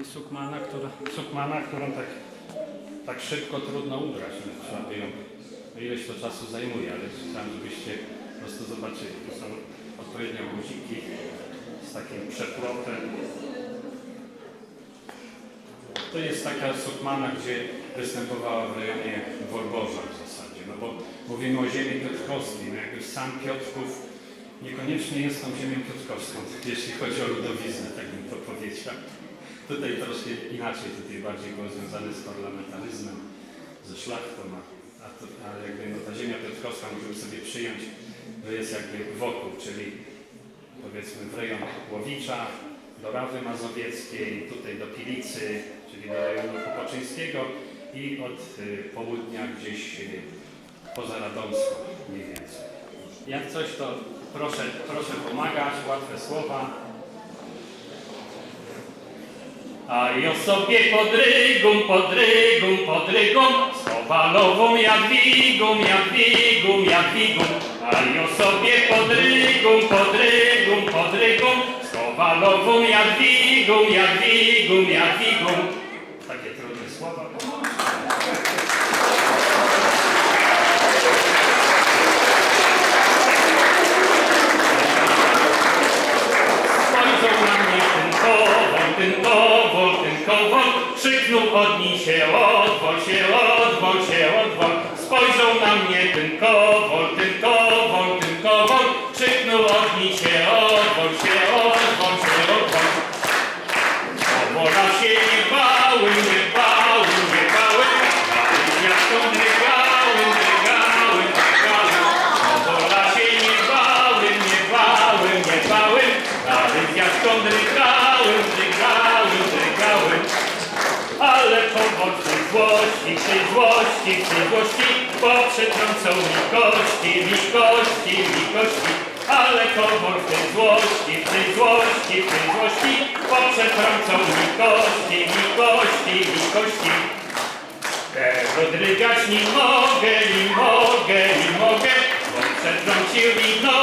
i sukmana, która, sukmana którą tak, tak szybko trudno ubrać. No, trzeba by ją, ileś to czasu zajmuje, ale chciałem, żebyście po prostu zobaczyli. To są odpowiednio guziki z takim przeplotem. To jest taka sukmana, gdzie występowała w rejonie Wolborza w zasadzie, no bo mówimy o ziemi piotrkowskiej, no jakby sam Piotrków niekoniecznie jest tą ziemią piotrkowską, jeśli chodzi o ludowiznę, tak bym to powiedział. Tutaj troszkę inaczej, tutaj bardziej było związane z parlamentaryzmem, ze szlachtą, a, to, a jakby no, ta ziemia piotrkowska możemy sobie przyjąć, że jest jakby wokół, czyli powiedzmy w rejon Łowicza, do Rawy Mazowieckiej, tutaj do Pilicy, czyli do rejonu Popaczyńskiego i od y, południa gdzieś y, poza Radomską mniej więcej. Jak coś, to proszę, proszę pomagać, łatwe słowa. A o sobie podrygum, podrygum, podrygum, z kowalową Jadwigą, Jadwigą, Jadwigą. A o sobie podrygum, podrygum, podrygum, z kowalową Jadwigą, Jadwigą, Jadwigą. Takie trudne słowa. Kowal, krzyknął od nich się odwol, się odwol, się odwol. Spojrzał na mnie ten złości, tej złości, tej złości Poprzetrącą mi kości, mi kości, mi kości Ale powód w tej złości, w tej złości, w tej złości Poprzetrącą mi kości, mi kości, mi kości. Tego drgać nie mogę, nie mogę, nie mogę Bo przetrącił mi nogę,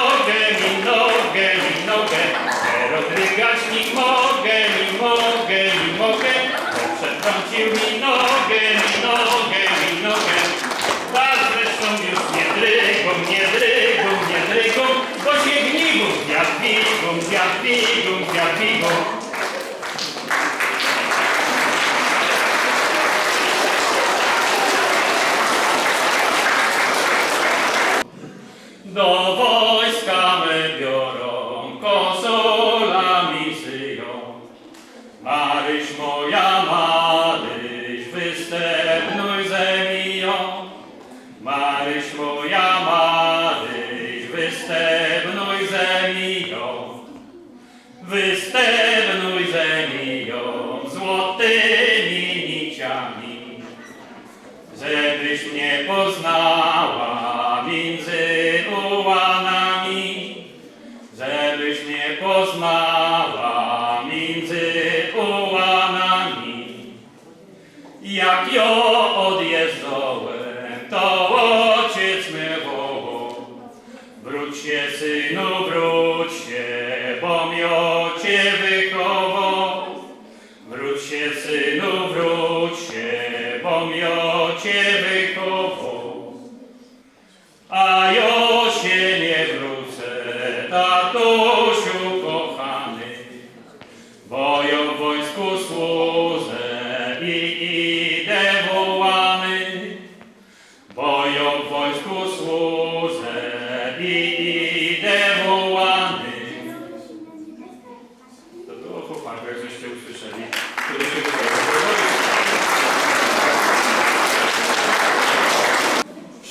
występnuj zemiją. Występnuj zemiją złotymi niciami żebyś mnie poznała między ułanami, żebyś mnie poznała między ułanami. Jak ją odjeżdżałem,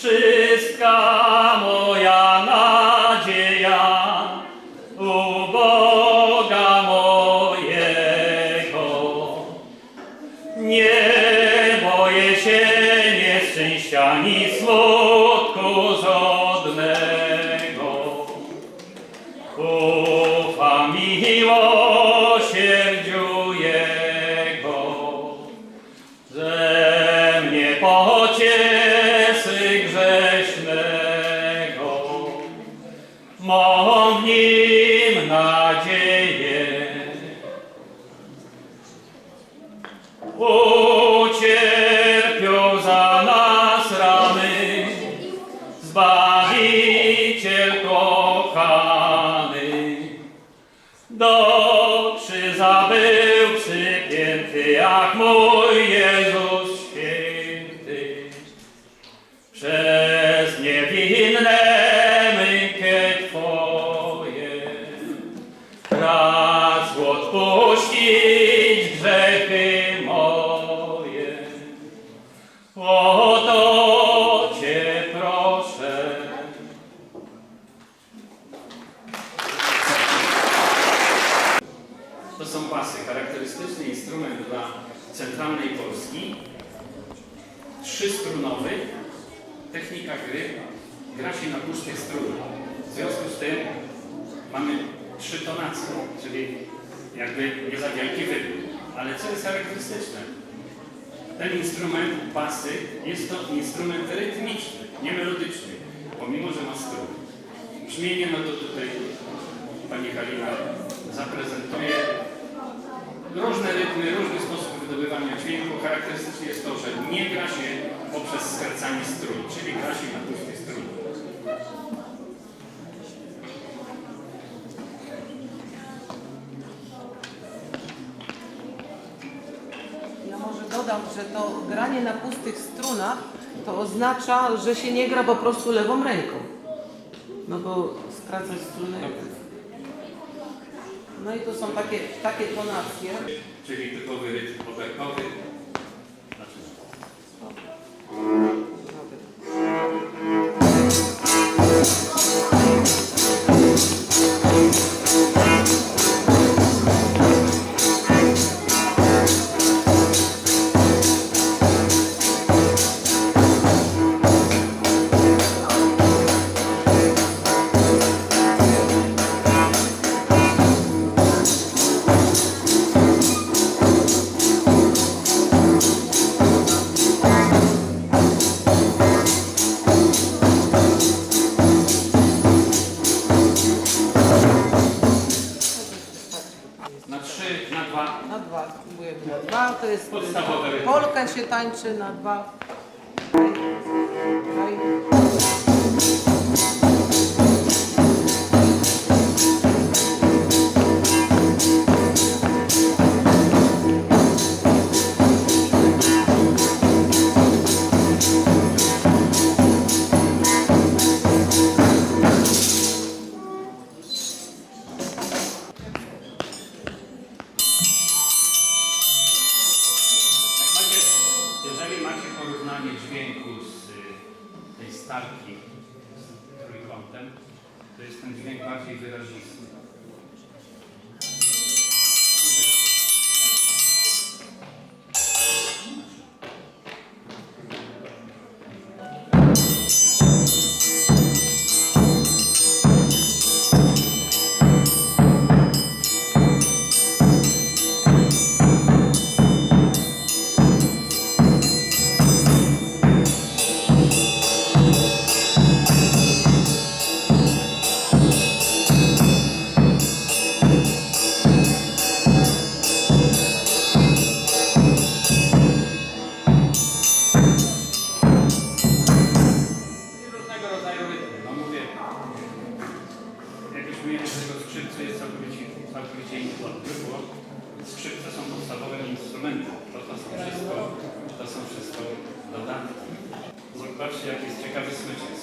Wszystka Zbawiciel kochany. Do mamy trzy tonacje, czyli jakby nie za wielki wybór. Ale co jest charakterystyczne? Ten instrument, basy, jest to instrument rytmiczny, nie melodyczny, pomimo, że ma struny. Brzmienie, no to tutaj Pani Halina zaprezentuje różne rytmy, różny sposób wydobywania dźwięku. Charakterystyczne jest to, że nie gra się poprzez skracanie strun, czyli gra się na pustych strunach. Że to granie na pustych strunach to oznacza, że się nie gra po prostu lewą ręką. No bo skracać struny. No i to są takie, takie tonacje. Czyli typowy rytm oberkowy. To jest Podstawowe rytmy. Polkę się tańczy na dwa. Daj, daj.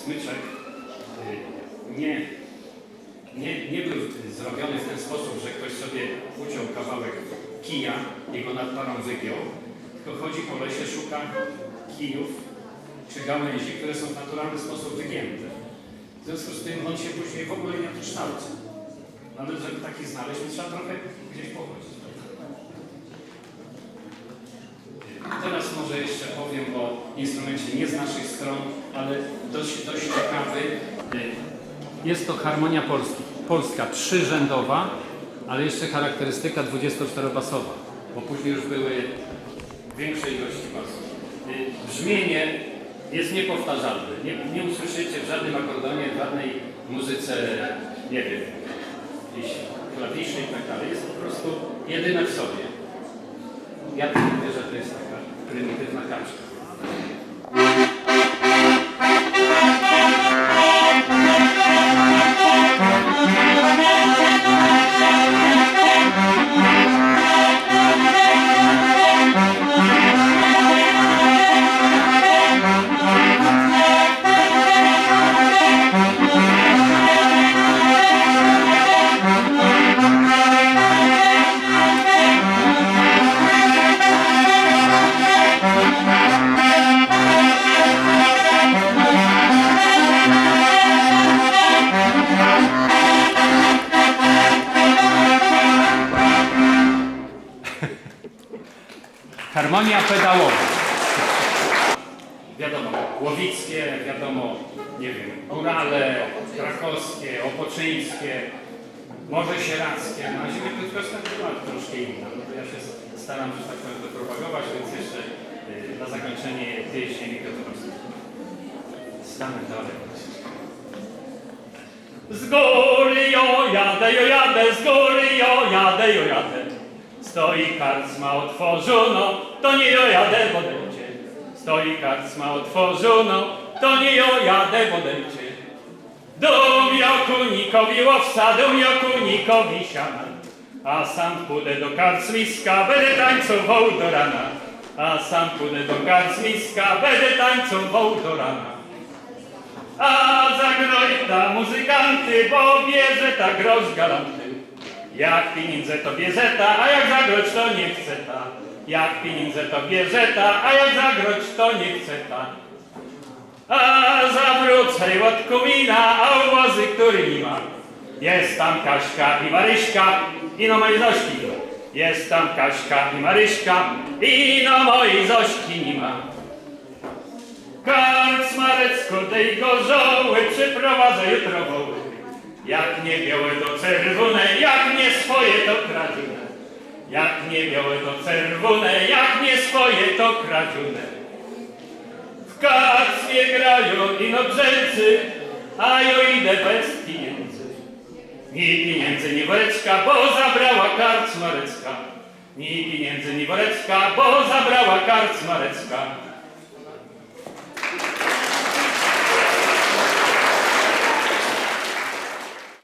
Smyczek. Y, nie, nie, nie był zrobiony w ten sposób, że ktoś sobie uciął kawałek kija i go nad parą wygiął, tylko chodzi po lesie, szuka kijów czy gałęzi, które są w naturalny sposób wygięte. W związku z tym on się później w ogóle nie kształci. Ale żeby taki znaleźć, trzeba trochę gdzieś pochodzić. Teraz może jeszcze powiem o instrumencie nie z naszych stron, ale dość, dość ciekawy. Jest to harmonia polski, polska trzyrzędowa, ale jeszcze charakterystyka 24-basowa, bo później już były większej ilości basów. Brzmienie jest niepowtarzalne. Nie, nie usłyszycie w żadnym akordeonie, w żadnej muzyce, nie wiem, jakiejś klawiszy i tak dalej. Jest po prostu jedyne w sobie. Ja wierzę, że to prymitywna kaczka. Harmonia pedałowa. Wiadomo, łowickie, wiadomo, nie wiem, górale, krakowskie, opoczyńskie, może sieradzkie, no a ziemia piotrkowska była troszkę inna. No to ja się staram, że tak powiem, to propagować, więc jeszcze y, na zakończenie tej ziemi piotrkowskiej. Stanę dalej. Z góry jo jadę, jo jadę, z góry jo jadę, jo jadę. Stoi karczma otworzono, to nie jo jadę, podejdzie. Stoi karczma otworzono, to nie jo jadę, podejdzie. Dom Jakunikowi łowca, dom Jakunikowi siana. A sam pójdę do karczmiska, będę tańcował do rana. A sam pójdę do karczmiska, będę tańcował do rana. A zagroj muzykanty, bo bierze ta grosz galanty. Jak pieniądze to bierze ta, a jak zagroć to nie chce ta. Jak pieniądze to bierze ta, a jak zagroć to nie chce ta. A zawrócę od a uwozy, który nie ma. Jest tam Kaśka i Maryśka, i no mojej Zośki. Jest tam Kaśka i Maryśka, i no mojej Zośki nie ma. Karc Marecko tej gorzoły przyprowadzę jutro woły. Jak nie białe to czerwone, jak nie swoje to kradzione. Jak nie białe to czerwone, jak nie swoje to kradzione. W karcmie grają inobrzęcy, a ja idę bez pieniędzy. Ni pieniędzy, ni woreczka, bo zabrała karc Marecka. Ni pieniędzy, ni woreczka, bo zabrała karc Marecka.